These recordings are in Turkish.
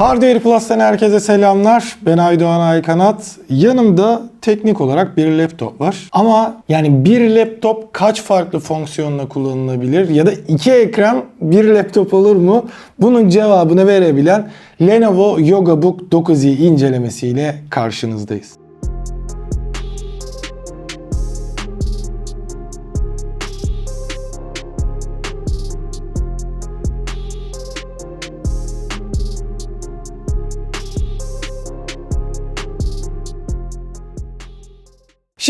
Hardware Plus'tan herkese selamlar. Ben Aydoğan Aykanat. Yanımda teknik olarak bir laptop var. Ama yani bir laptop kaç farklı fonksiyonla kullanılabilir ya da iki ekran bir laptop olur mu? Bunun cevabını verebilen Lenovo Yoga Book 9i incelemesiyle karşınızdayız.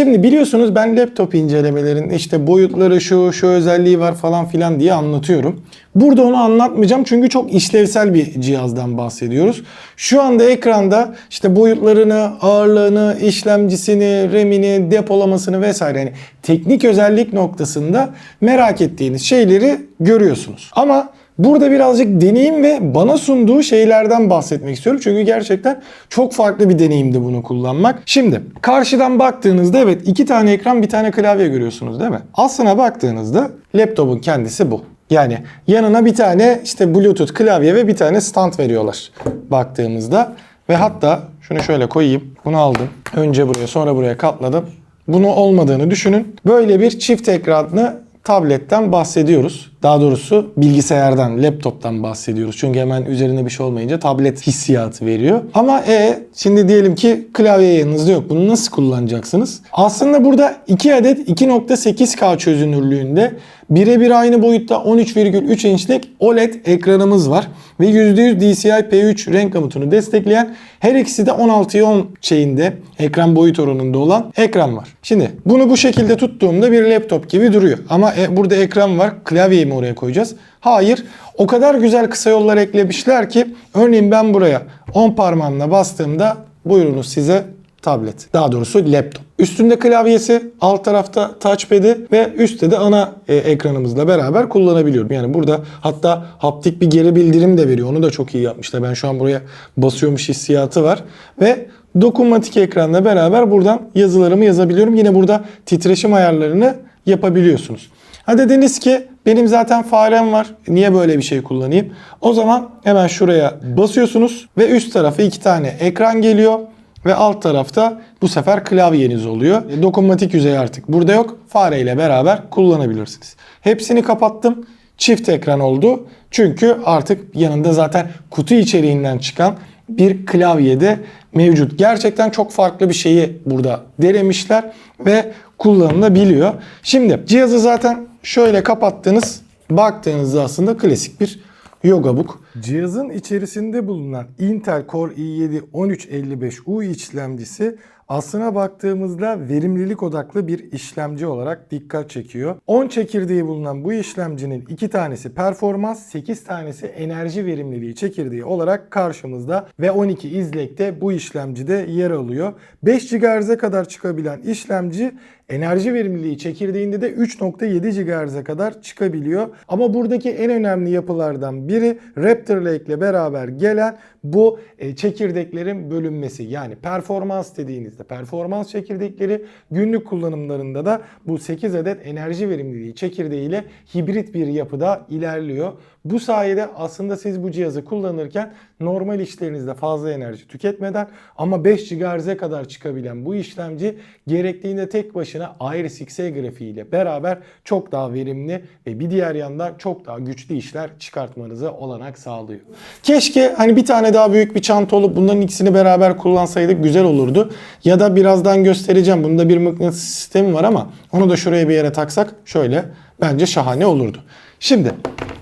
Şimdi biliyorsunuz ben laptop incelemelerinde işte boyutları şu, şu özelliği var falan filan diye anlatıyorum. Burada onu anlatmayacağım çünkü çok işlevsel bir cihazdan bahsediyoruz. Şu anda ekranda işte boyutlarını, ağırlığını, işlemcisini, RAM'ini, depolamasını vesaire yani teknik özellik noktasında merak ettiğiniz şeyleri görüyorsunuz. Ama Burada birazcık deneyim ve bana sunduğu şeylerden bahsetmek istiyorum. Çünkü gerçekten çok farklı bir deneyimdi bunu kullanmak. Şimdi karşıdan baktığınızda evet iki tane ekran bir tane klavye görüyorsunuz değil mi? Aslına baktığınızda laptopun kendisi bu. Yani yanına bir tane işte Bluetooth klavye ve bir tane stand veriyorlar baktığımızda. Ve hatta şunu şöyle koyayım. Bunu aldım. Önce buraya sonra buraya katladım. Bunu olmadığını düşünün. Böyle bir çift ekranlı tabletten bahsediyoruz. Daha doğrusu bilgisayardan, laptoptan bahsediyoruz. Çünkü hemen üzerine bir şey olmayınca tablet hissiyatı veriyor. Ama e şimdi diyelim ki klavye yanınızda yok. Bunu nasıl kullanacaksınız? Aslında burada 2 adet 2.8K çözünürlüğünde birebir aynı boyutta 13,3 inçlik OLED ekranımız var. Ve %100 DCI P3 renk komutunu destekleyen her ikisi de 16'ya 10 şeyinde ekran boyut oranında olan ekran var. Şimdi bunu bu şekilde tuttuğumda bir laptop gibi duruyor. Ama e, burada ekran var. Klavyeyi mi oraya koyacağız? Hayır. O kadar güzel kısa yollar eklemişler ki örneğin ben buraya 10 parmağımla bastığımda buyurunuz size tablet. Daha doğrusu laptop. Üstünde klavyesi, alt tarafta touchpad'i ve üstte de ana e, ekranımızla beraber kullanabiliyorum. Yani burada hatta haptik bir geri bildirim de veriyor. Onu da çok iyi yapmışlar. Ben şu an buraya basıyormuş hissiyatı var. Ve dokunmatik ekranla beraber buradan yazılarımı yazabiliyorum. Yine burada titreşim ayarlarını yapabiliyorsunuz. Ha dediniz ki benim zaten farem var. Niye böyle bir şey kullanayım? O zaman hemen şuraya basıyorsunuz ve üst tarafa iki tane ekran geliyor. Ve alt tarafta bu sefer klavyeniz oluyor. E, Dokunmatik yüzey artık burada yok. Fareyle beraber kullanabilirsiniz. Hepsini kapattım. Çift ekran oldu. Çünkü artık yanında zaten kutu içeriğinden çıkan bir klavyede mevcut. Gerçekten çok farklı bir şeyi burada denemişler ve kullanılabiliyor. Şimdi cihazı zaten şöyle kapattınız. Baktığınızda aslında klasik bir Yoga Book. Cihazın içerisinde bulunan Intel Core i7 1355U işlemcisi aslına baktığımızda verimlilik odaklı bir işlemci olarak dikkat çekiyor. 10 çekirdeği bulunan bu işlemcinin 2 tanesi performans, 8 tanesi enerji verimliliği çekirdeği olarak karşımızda ve 12 izlekte bu işlemcide yer alıyor. 5 GHz'e kadar çıkabilen işlemci enerji verimliliği çekirdeğinde de 3.7 GHz'e kadar çıkabiliyor. Ama buradaki en önemli yapılardan biri Raptor Lake ile beraber gelen bu e, çekirdeklerin bölünmesi. Yani performans dediğinizde performans çekirdekleri günlük kullanımlarında da bu 8 adet enerji verimliliği çekirdeğiyle hibrit bir yapıda ilerliyor. Bu sayede aslında siz bu cihazı kullanırken normal işlerinizde fazla enerji tüketmeden ama 5 GHz'e kadar çıkabilen bu işlemci gerektiğinde tek başına Iris Xe grafiğiyle beraber çok daha verimli ve bir diğer yandan çok daha güçlü işler çıkartmanıza olanak sağlıyor. Keşke hani bir tane daha büyük bir çanta olup bunların ikisini beraber kullansaydık güzel olurdu. Ya da birazdan göstereceğim. Bunda bir mıknatıs sistemi var ama onu da şuraya bir yere taksak şöyle bence şahane olurdu. Şimdi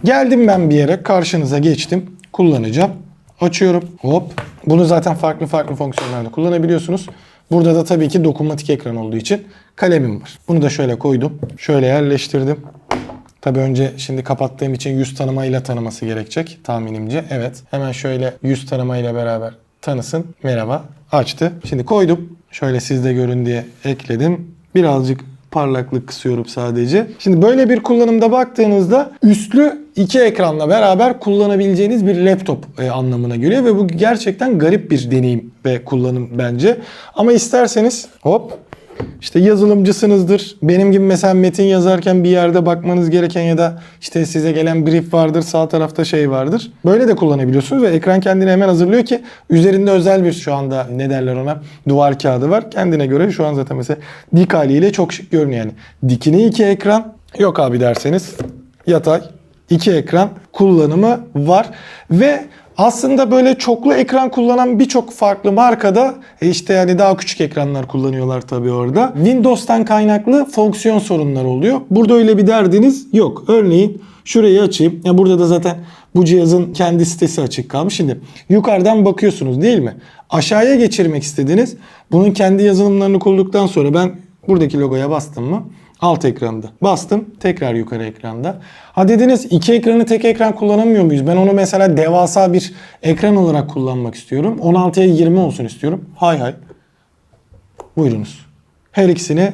geldim ben bir yere karşınıza geçtim. Kullanacağım. Açıyorum. Hop. Bunu zaten farklı farklı fonksiyonlarda kullanabiliyorsunuz. Burada da tabii ki dokunmatik ekran olduğu için kalemim var. Bunu da şöyle koydum. Şöyle yerleştirdim. Tabii önce şimdi kapattığım için yüz tanımayla tanıması gerekecek tahminimce. Evet. Hemen şöyle yüz tanımayla beraber tanısın. Merhaba. Açtı. Şimdi koydum. Şöyle sizde görün diye ekledim. Birazcık parlaklık kısıyorum sadece. Şimdi böyle bir kullanımda baktığınızda üstlü iki ekranla beraber kullanabileceğiniz bir laptop e, anlamına geliyor ve bu gerçekten garip bir deneyim ve kullanım bence. Ama isterseniz hop işte yazılımcısınızdır. Benim gibi mesela metin yazarken bir yerde bakmanız gereken ya da işte size gelen brief vardır. Sağ tarafta şey vardır. Böyle de kullanabiliyorsunuz ve ekran kendini hemen hazırlıyor ki üzerinde özel bir şu anda ne derler ona duvar kağıdı var. Kendine göre şu an zaten mesela dik haliyle çok şık görünüyor yani. Dikine iki ekran yok abi derseniz yatay iki ekran kullanımı var ve aslında böyle çoklu ekran kullanan birçok farklı markada e işte yani daha küçük ekranlar kullanıyorlar tabii orada. Windows'tan kaynaklı fonksiyon sorunları oluyor. Burada öyle bir derdiniz yok. Örneğin şurayı açayım. Ya burada da zaten bu cihazın kendi sitesi açık kalmış. Şimdi yukarıdan bakıyorsunuz değil mi? Aşağıya geçirmek istediniz. Bunun kendi yazılımlarını kurduktan sonra ben buradaki logoya bastım mı? Alt ekranda. Bastım. Tekrar yukarı ekranda. Ha dediniz iki ekranı tek ekran kullanamıyor muyuz? Ben onu mesela devasa bir ekran olarak kullanmak istiyorum. 16'ya 20 olsun istiyorum. Hay hay. Buyurunuz. Her ikisini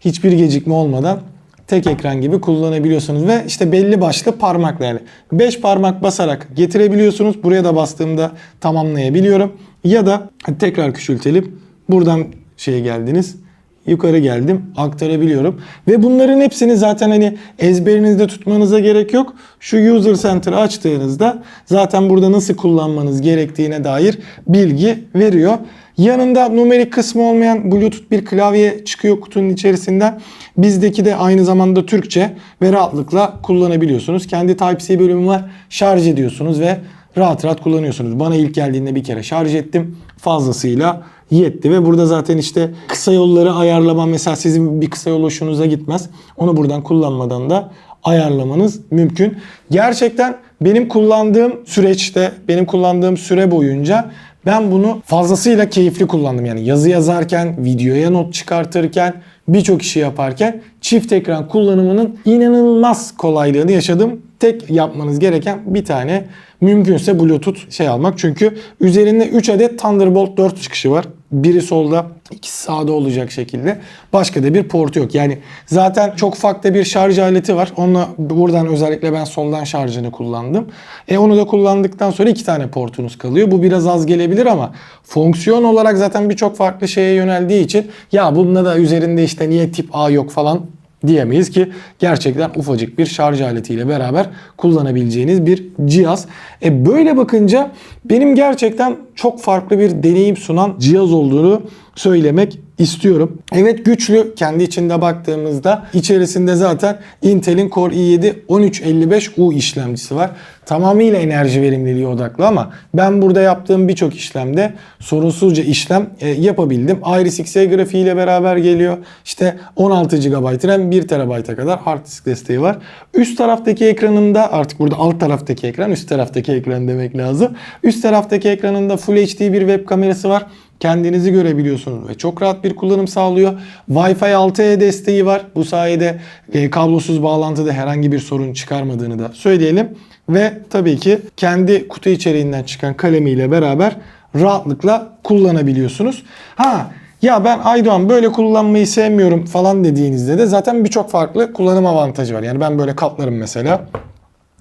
hiçbir gecikme olmadan tek ekran gibi kullanabiliyorsunuz ve işte belli başlı parmakla yani 5 parmak basarak getirebiliyorsunuz. Buraya da bastığımda tamamlayabiliyorum. Ya da tekrar küçültelim. Buradan şeye geldiniz yukarı geldim aktarabiliyorum. Ve bunların hepsini zaten hani ezberinizde tutmanıza gerek yok. Şu User Center'ı açtığınızda zaten burada nasıl kullanmanız gerektiğine dair bilgi veriyor. Yanında numerik kısmı olmayan Bluetooth bir klavye çıkıyor kutunun içerisinden. Bizdeki de aynı zamanda Türkçe ve rahatlıkla kullanabiliyorsunuz. Kendi Type-C bölümü var. Şarj ediyorsunuz ve rahat rahat kullanıyorsunuz. Bana ilk geldiğinde bir kere şarj ettim. Fazlasıyla yetti ve burada zaten işte kısa yolları ayarlama mesela sizin bir kısa yol hoşunuza gitmez. Onu buradan kullanmadan da ayarlamanız mümkün. Gerçekten benim kullandığım süreçte, benim kullandığım süre boyunca ben bunu fazlasıyla keyifli kullandım. Yani yazı yazarken, videoya not çıkartırken, birçok işi yaparken çift ekran kullanımının inanılmaz kolaylığını yaşadım. Tek yapmanız gereken bir tane mümkünse Bluetooth şey almak. Çünkü üzerinde 3 adet Thunderbolt 4 çıkışı var. Biri solda, ikisi sağda olacak şekilde. Başka da bir portu yok. Yani zaten çok ufak bir şarj aleti var. Onunla buradan özellikle ben soldan şarjını kullandım. E onu da kullandıktan sonra iki tane portunuz kalıyor. Bu biraz az gelebilir ama fonksiyon olarak zaten birçok farklı şeye yöneldiği için ya bunda da üzerinde işte niye tip A yok falan diyemeyiz ki gerçekten ufacık bir şarj aletiyle beraber kullanabileceğiniz bir cihaz. E böyle bakınca benim gerçekten çok farklı bir deneyim sunan cihaz olduğunu söylemek istiyorum. Evet güçlü kendi içinde baktığımızda içerisinde zaten Intel'in Core i7 1355U işlemcisi var. Tamamıyla enerji verimliliği odaklı ama ben burada yaptığım birçok işlemde sorunsuzca işlem e, yapabildim. Iris Xe grafiğiyle beraber geliyor. İşte 16 GB RAM 1 TB'a kadar hard disk desteği var. Üst taraftaki ekranında artık burada alt taraftaki ekran üst taraftaki ekran demek lazım. Üst taraftaki ekranında Full HD bir web kamerası var kendinizi görebiliyorsunuz ve çok rahat bir kullanım sağlıyor. Wi-Fi 6E desteği var. Bu sayede e, kablosuz bağlantıda herhangi bir sorun çıkarmadığını da söyleyelim. Ve tabii ki kendi kutu içeriğinden çıkan kalemiyle beraber rahatlıkla kullanabiliyorsunuz. Ha ya ben Aydoğan böyle kullanmayı sevmiyorum falan dediğinizde de zaten birçok farklı kullanım avantajı var. Yani ben böyle katlarım mesela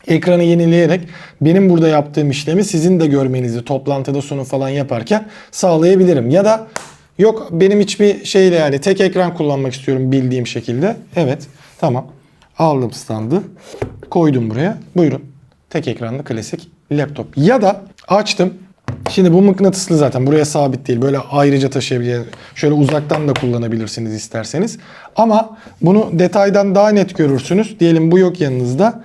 ekranı yenileyerek benim burada yaptığım işlemi sizin de görmenizi toplantıda sunum falan yaparken sağlayabilirim. Ya da yok benim hiçbir şeyle yani tek ekran kullanmak istiyorum bildiğim şekilde. Evet tamam aldım standı koydum buraya buyurun tek ekranlı klasik laptop. Ya da açtım Şimdi bu mıknatıslı zaten buraya sabit değil. Böyle ayrıca taşıyabilirsiniz. Şöyle uzaktan da kullanabilirsiniz isterseniz. Ama bunu detaydan daha net görürsünüz. Diyelim bu yok yanınızda.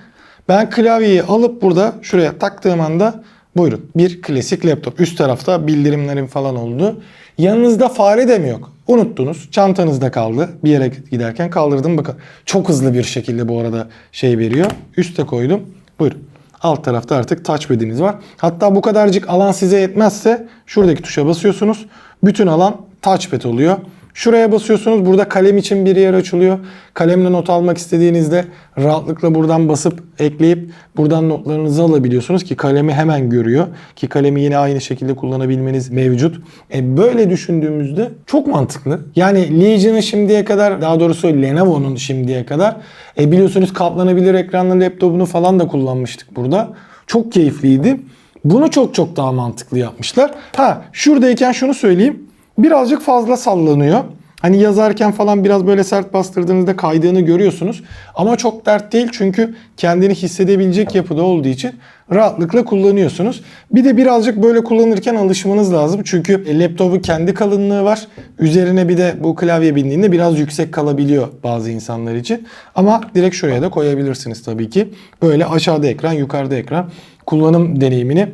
Ben klavyeyi alıp burada şuraya taktığım anda buyurun bir klasik laptop. Üst tarafta bildirimlerim falan oldu. Yanınızda fare de mi yok? Unuttunuz. Çantanızda kaldı. Bir yere giderken kaldırdım. Bakın çok hızlı bir şekilde bu arada şey veriyor. Üste koydum. Buyurun. Alt tarafta artık touchpad'iniz var. Hatta bu kadarcık alan size yetmezse şuradaki tuşa basıyorsunuz. Bütün alan touchpad oluyor. Şuraya basıyorsunuz. Burada kalem için bir yer açılıyor. Kalemle not almak istediğinizde rahatlıkla buradan basıp ekleyip buradan notlarınızı alabiliyorsunuz ki kalemi hemen görüyor. Ki kalemi yine aynı şekilde kullanabilmeniz mevcut. E böyle düşündüğümüzde çok mantıklı. Yani Legion'ın şimdiye kadar daha doğrusu Lenovo'nun şimdiye kadar e biliyorsunuz katlanabilir ekranlı laptopunu falan da kullanmıştık burada. Çok keyifliydi. Bunu çok çok daha mantıklı yapmışlar. Ha şuradayken şunu söyleyeyim birazcık fazla sallanıyor. Hani yazarken falan biraz böyle sert bastırdığınızda kaydığını görüyorsunuz. Ama çok dert değil çünkü kendini hissedebilecek yapıda olduğu için rahatlıkla kullanıyorsunuz. Bir de birazcık böyle kullanırken alışmanız lazım. Çünkü laptopu kendi kalınlığı var. Üzerine bir de bu klavye bindiğinde biraz yüksek kalabiliyor bazı insanlar için. Ama direkt şuraya da koyabilirsiniz tabii ki. Böyle aşağıda ekran, yukarıda ekran kullanım deneyimini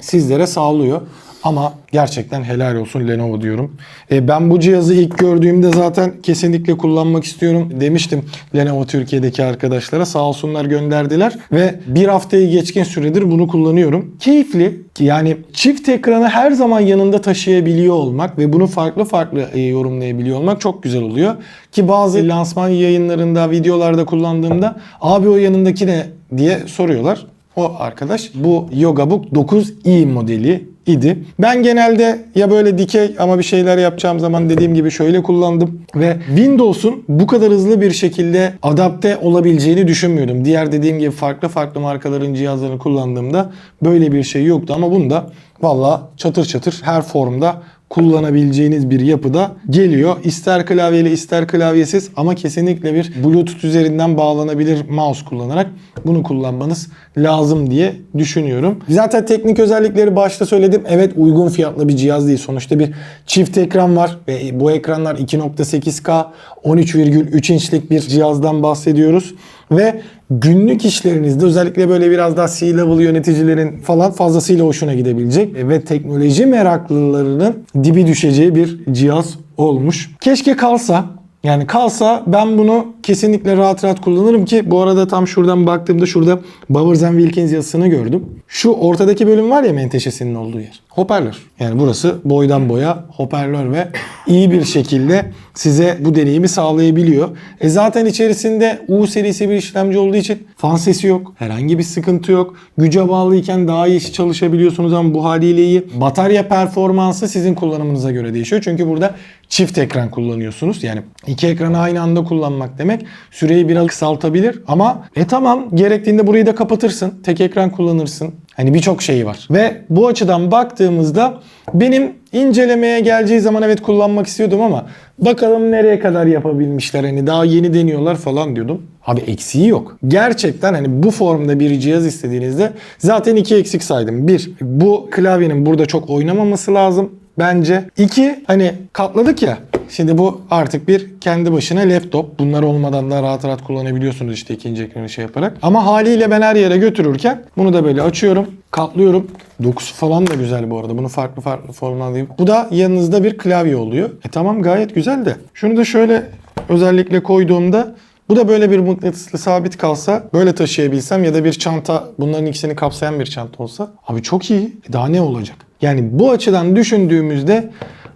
sizlere sağlıyor. Ama gerçekten helal olsun Lenovo diyorum. E, ben bu cihazı ilk gördüğümde zaten kesinlikle kullanmak istiyorum demiştim Lenovo Türkiye'deki arkadaşlara. Sağ olsunlar gönderdiler ve bir haftayı geçkin süredir bunu kullanıyorum. Keyifli. Yani çift ekranı her zaman yanında taşıyabiliyor olmak ve bunu farklı farklı e, yorumlayabiliyor olmak çok güzel oluyor. Ki bazı lansman yayınlarında, videolarda kullandığımda abi o yanındaki ne diye soruyorlar. O arkadaş bu Yogabook 9i modeli idi. Ben genelde ya böyle dikey ama bir şeyler yapacağım zaman dediğim gibi şöyle kullandım ve Windows'un bu kadar hızlı bir şekilde adapte olabileceğini düşünmüyordum. Diğer dediğim gibi farklı farklı markaların cihazlarını kullandığımda böyle bir şey yoktu ama bunda valla çatır çatır her formda kullanabileceğiniz bir yapıda geliyor. İster klavyeli ister klavyesiz ama kesinlikle bir Bluetooth üzerinden bağlanabilir mouse kullanarak bunu kullanmanız lazım diye düşünüyorum. Zaten teknik özellikleri başta söyledim. Evet uygun fiyatlı bir cihaz değil. Sonuçta bir çift ekran var ve bu ekranlar 2.8K 13,3 inçlik bir cihazdan bahsediyoruz. Ve günlük işlerinizde özellikle böyle biraz daha C-level yöneticilerin falan fazlasıyla hoşuna gidebilecek ve teknoloji meraklılarının dibi düşeceği bir cihaz olmuş. Keşke kalsa yani kalsa ben bunu kesinlikle rahat rahat kullanırım ki bu arada tam şuradan baktığımda şurada Bowers Wilkins yazısını gördüm. Şu ortadaki bölüm var ya menteşesinin olduğu yer. Hoparlör. Yani burası boydan boya hoparlör ve iyi bir şekilde size bu deneyimi sağlayabiliyor. E zaten içerisinde U serisi bir işlemci olduğu için fan sesi yok. Herhangi bir sıkıntı yok. Güce bağlıyken daha iyi çalışabiliyorsunuz ama bu haliyle iyi. Batarya performansı sizin kullanımınıza göre değişiyor. Çünkü burada çift ekran kullanıyorsunuz. Yani iki ekranı aynı anda kullanmak demek süreyi biraz kısaltabilir ama e tamam gerektiğinde burayı da kapatırsın. Tek ekran kullanırsın. Hani birçok şeyi var. Ve bu açıdan baktığımızda benim incelemeye geleceği zaman evet kullanmak istiyordum ama bakalım nereye kadar yapabilmişler. Hani daha yeni deniyorlar falan diyordum. Abi eksiği yok. Gerçekten hani bu formda bir cihaz istediğinizde zaten iki eksik saydım. Bir, bu klavyenin burada çok oynamaması lazım bence. İki, hani katladık ya. Şimdi bu artık bir kendi başına laptop. Bunlar olmadan da rahat rahat kullanabiliyorsunuz işte ikinci ekranı şey yaparak. Ama haliyle ben her yere götürürken bunu da böyle açıyorum, katlıyorum. Dokusu falan da güzel bu arada. Bunu farklı farklı formlandayım. Bu da yanınızda bir klavye oluyor. E tamam gayet güzel de. Şunu da şöyle özellikle koyduğumda bu da böyle bir mıknatıslı sabit kalsa böyle taşıyabilsem ya da bir çanta bunların ikisini kapsayan bir çanta olsa abi çok iyi. E Daha ne olacak? Yani bu açıdan düşündüğümüzde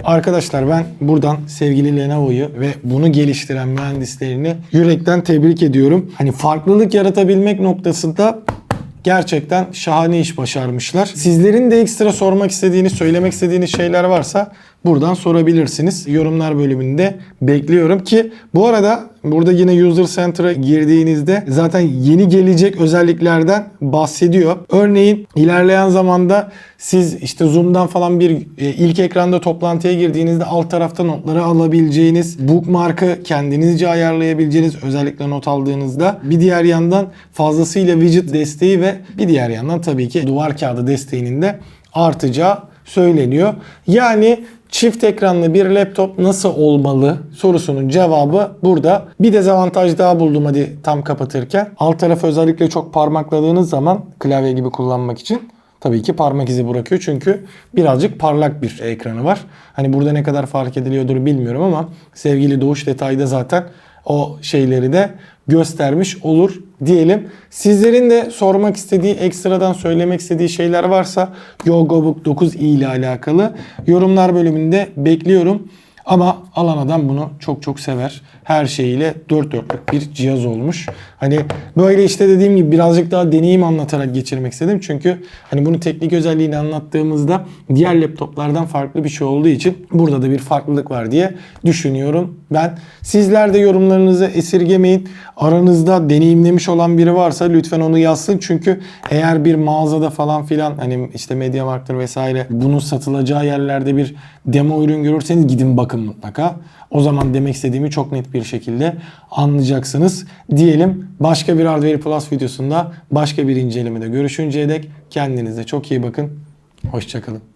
Arkadaşlar ben buradan sevgili Lenovo'yu ve bunu geliştiren mühendislerini yürekten tebrik ediyorum. Hani farklılık yaratabilmek noktasında gerçekten şahane iş başarmışlar. Sizlerin de ekstra sormak istediğiniz, söylemek istediğiniz şeyler varsa buradan sorabilirsiniz. Yorumlar bölümünde bekliyorum ki bu arada burada yine User Center'a girdiğinizde zaten yeni gelecek özelliklerden bahsediyor. Örneğin ilerleyen zamanda siz işte Zoom'dan falan bir e, ilk ekranda toplantıya girdiğinizde alt tarafta notları alabileceğiniz, bookmark'ı kendinizce ayarlayabileceğiniz özellikle not aldığınızda bir diğer yandan fazlasıyla widget desteği ve bir diğer yandan tabii ki duvar kağıdı desteğinin de artacağı söyleniyor. Yani çift ekranlı bir laptop nasıl olmalı sorusunun cevabı burada. Bir dezavantaj daha buldum hadi tam kapatırken. Alt tarafı özellikle çok parmakladığınız zaman klavye gibi kullanmak için tabii ki parmak izi bırakıyor. Çünkü birazcık parlak bir ekranı var. Hani burada ne kadar fark ediliyordur bilmiyorum ama sevgili Doğuş detayda zaten o şeyleri de göstermiş olur diyelim. Sizlerin de sormak istediği, ekstradan söylemek istediği şeyler varsa Yogobook 9i ile alakalı yorumlar bölümünde bekliyorum. Ama alan adam bunu çok çok sever. Her şeyiyle dört dörtlük bir cihaz olmuş. Hani böyle işte dediğim gibi birazcık daha deneyim anlatarak geçirmek istedim. Çünkü hani bunu teknik özelliğini anlattığımızda diğer laptoplardan farklı bir şey olduğu için burada da bir farklılık var diye düşünüyorum ben. Sizler de yorumlarınızı esirgemeyin. Aranızda deneyimlemiş olan biri varsa lütfen onu yazsın. Çünkü eğer bir mağazada falan filan hani işte Mediamarkt'tır vesaire bunun satılacağı yerlerde bir demo ürün görürseniz gidin bakın bakın mutlaka. O zaman demek istediğimi çok net bir şekilde anlayacaksınız. Diyelim başka bir Hardware Plus videosunda başka bir incelemede görüşünceye dek kendinize çok iyi bakın. Hoşçakalın.